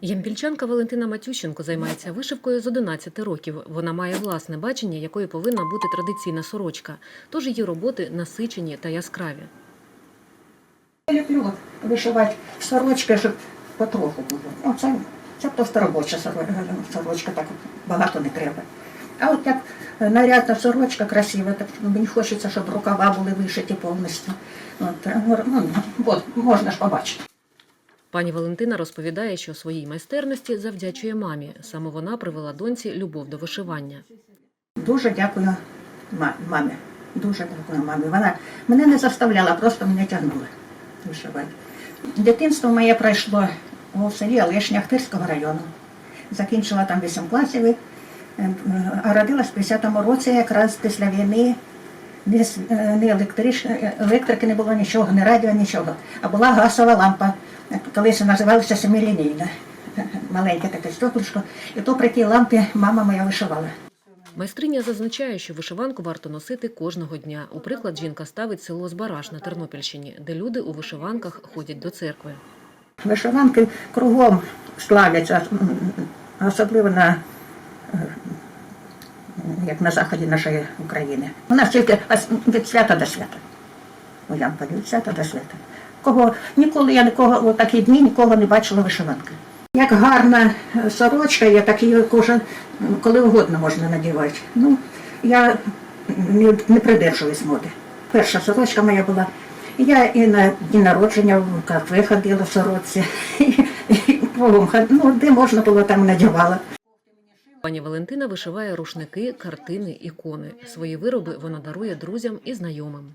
Ямпільчанка Валентина Матющенко займається вишивкою з 11 років. Вона має власне бачення, якою повинна бути традиційна сорочка. Тож її роботи насичені та яскраві. Я люблю вишивати сорочки, щоб потроху було. Ну, це, це просто робоча сорочка, так багато не треба. А от як нарядна сорочка красива, так мені хочеться, щоб рукава були вишиті повністю. От, ну, от, можна ж побачити. Пані Валентина розповідає, що своїй майстерності завдячує мамі. Саме вона привела доньці любов до вишивання. Дуже дякую мамі. Дуже дякую мамі. Вона мене не заставляла, просто мене тягнула вишивати. Дитинство моє пройшло у селі Олешня Ахтирського району. Закінчила там 8 класів, е, а родилась в 50-му році, якраз після війни. С- е, ні електрич, е, електрики не було нічого, ні радіо, нічого. А була газова лампа, е, колись називалася семилінійна. Маленьке таке стеклишко. І то при тій лампі мама моя вишивала. Майстриня зазначає, що вишиванку варто носити кожного дня. У приклад жінка ставить село Збараж на Тернопільщині, де люди у вишиванках ходять до церкви. Вишиванки кругом славляться, особливо на, як на заході нашої України. У нас тільки від свята до свята. У Ямполі від свята до свята. Кого ніколи я нікого у такі дні нікого не бачила вишиванки. Як гарна сорочка, є, так її кожен коли угодно можна надівати. Ну, я не, не придержуюсь моди. Перша сорочка моя була. Я і на дні народження в кафе ходила в сорочці, ну, де можна було, там надівала. Пані Валентина вишиває рушники, картини, ікони. Свої вироби вона дарує друзям і знайомим.